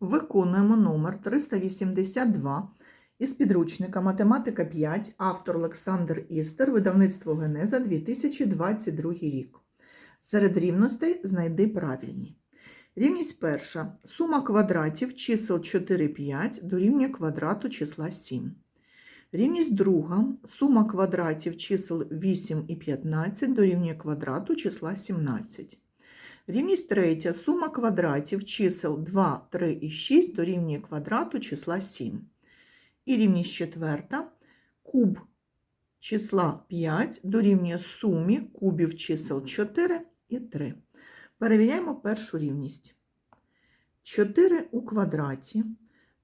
Виконуємо номер 382 із підручника Математика 5, автор Олександр Істер, видавництво Генеза 2022 рік. Серед рівностей знайди правильні. Рівність перша. Сума квадратів чисел 4, 5 дорівнює квадрату числа 7. Рівність друга. Сума квадратів чисел 8 і 15 дорівнює квадрату числа 17. Рівність третя. Сума квадратів чисел 2, 3 і 6 дорівнює квадрату числа 7. І рівність четверта. Куб числа 5 дорівнює сумі кубів чисел 4 і 3. Перевіряємо першу рівність. 4 у квадраті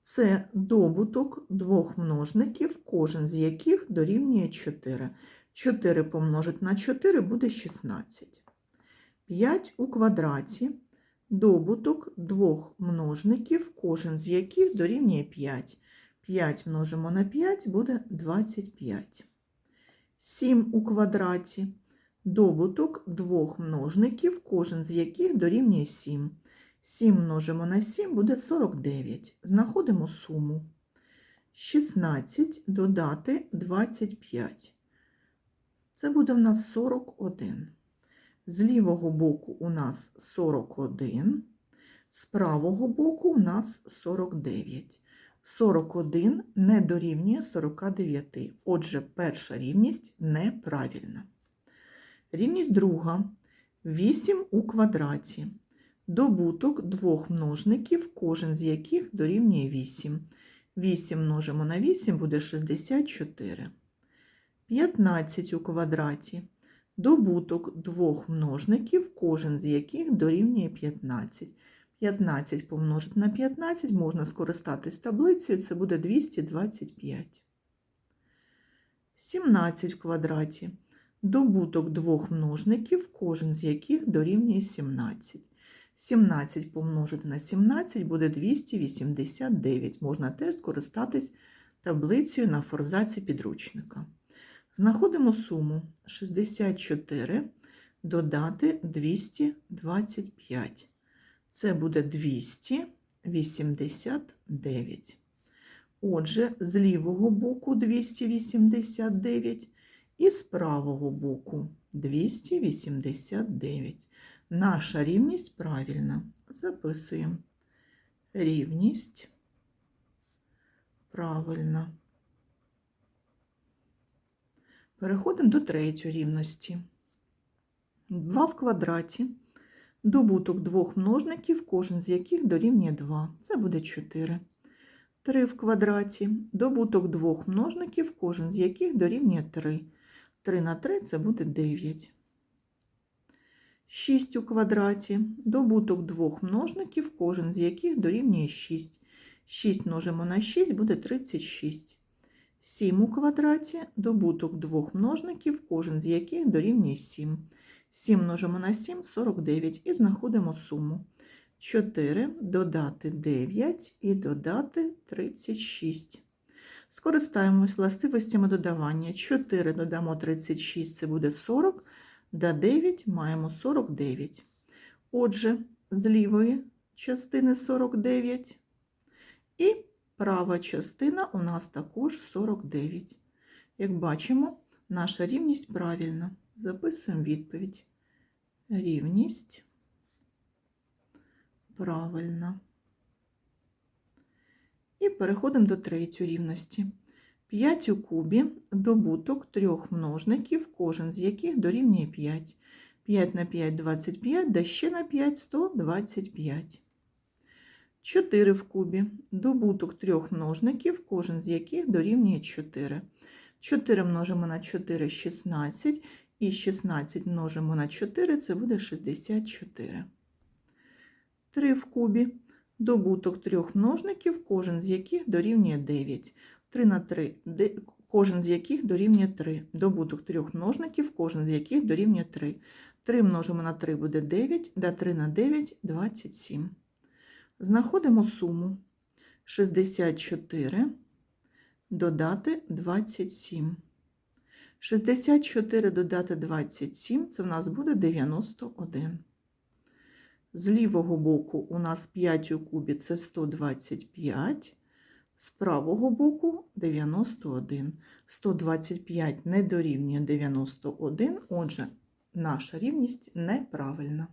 це добуток двох множників, кожен з яких дорівнює 4. 4 помножити на 4 буде 16. 5 у квадраті добуток двох множників, кожен з яких дорівнює 5. 5 множимо на 5 буде 25. 7 у квадраті добуток двох множників, кожен з яких дорівнює 7. 7 множимо на 7 буде 49. Знаходимо суму. 16 додати 25. Це буде в нас 41. З лівого боку у нас 41, з правого боку у нас 49. 41 не дорівнює 49. Отже, перша рівність неправильна. Рівність друга. 8 у квадраті. Добуток двох множників, кожен з яких дорівнює 8. 8 множимо на 8 буде 64. 15 у квадраті. Добуток двох множників, кожен з яких дорівнює 15. 15 помножити на 15 можна скористатись таблицею, це буде 225. 17 в квадраті. Добуток двох множників, кожен з яких дорівнює 17. 17 помножити на 17 буде 289. Можна теж скористатись таблицею на форзаці підручника. Знаходимо суму 64 додати 225. Це буде 289. Отже, з лівого боку 289 і з правого боку 289. Наша рівність правильна. Записуємо. Рівність правильна. Переходимо до третьої рівності. 2 в квадраті. Добуток двох множників, кожен з яких дорівнює 2. Це буде 4. 3 в квадраті. Добуток двох множників, кожен з яких дорівнює 3. 3 на 3 це буде 9. 6 у квадраті. Добуток двох множників, кожен з яких дорівнює 6. 6 множимо на 6 буде 36. 7 у квадраті. Добуток двох множників, кожен з яких дорівнює 7. 7 множимо на 7 49 і знаходимо суму. 4 додати 9 і додати 36. Скористаємось властивостями додавання. 4 додамо 36, це буде 40, до 9 маємо 49. Отже, з лівої частини 49 і права частина у нас також 49. Як бачимо, наша рівність правильна. Записуємо відповідь. Рівність правильна. І переходимо до третьої рівності. 5 у кубі добуток трьох множників, кожен з яких дорівнює 5. 5 на 5 – 25, да ще на 5 – 125. 4 в кубі добуток трьох множників, кожен з яких дорівнює 4. 4 множимо на 4 – 16, і 16 множимо на 4 – це буде 64. 3 в кубі добуток трьох множників, кожен з яких дорівнює 9. 3 на 3, кожен з яких дорівнює 3. Добуток трьох множників, кожен з яких дорівнює 3. 3 множимо на 3 буде 9, да 3 на 9 – 27. Знаходимо суму 64 додати 27. 64 додати 27 – це в нас буде 91. З лівого боку у нас 5 у кубі це 125, з правого боку 91. 125 не дорівнює 91, отже, наша рівність неправильна.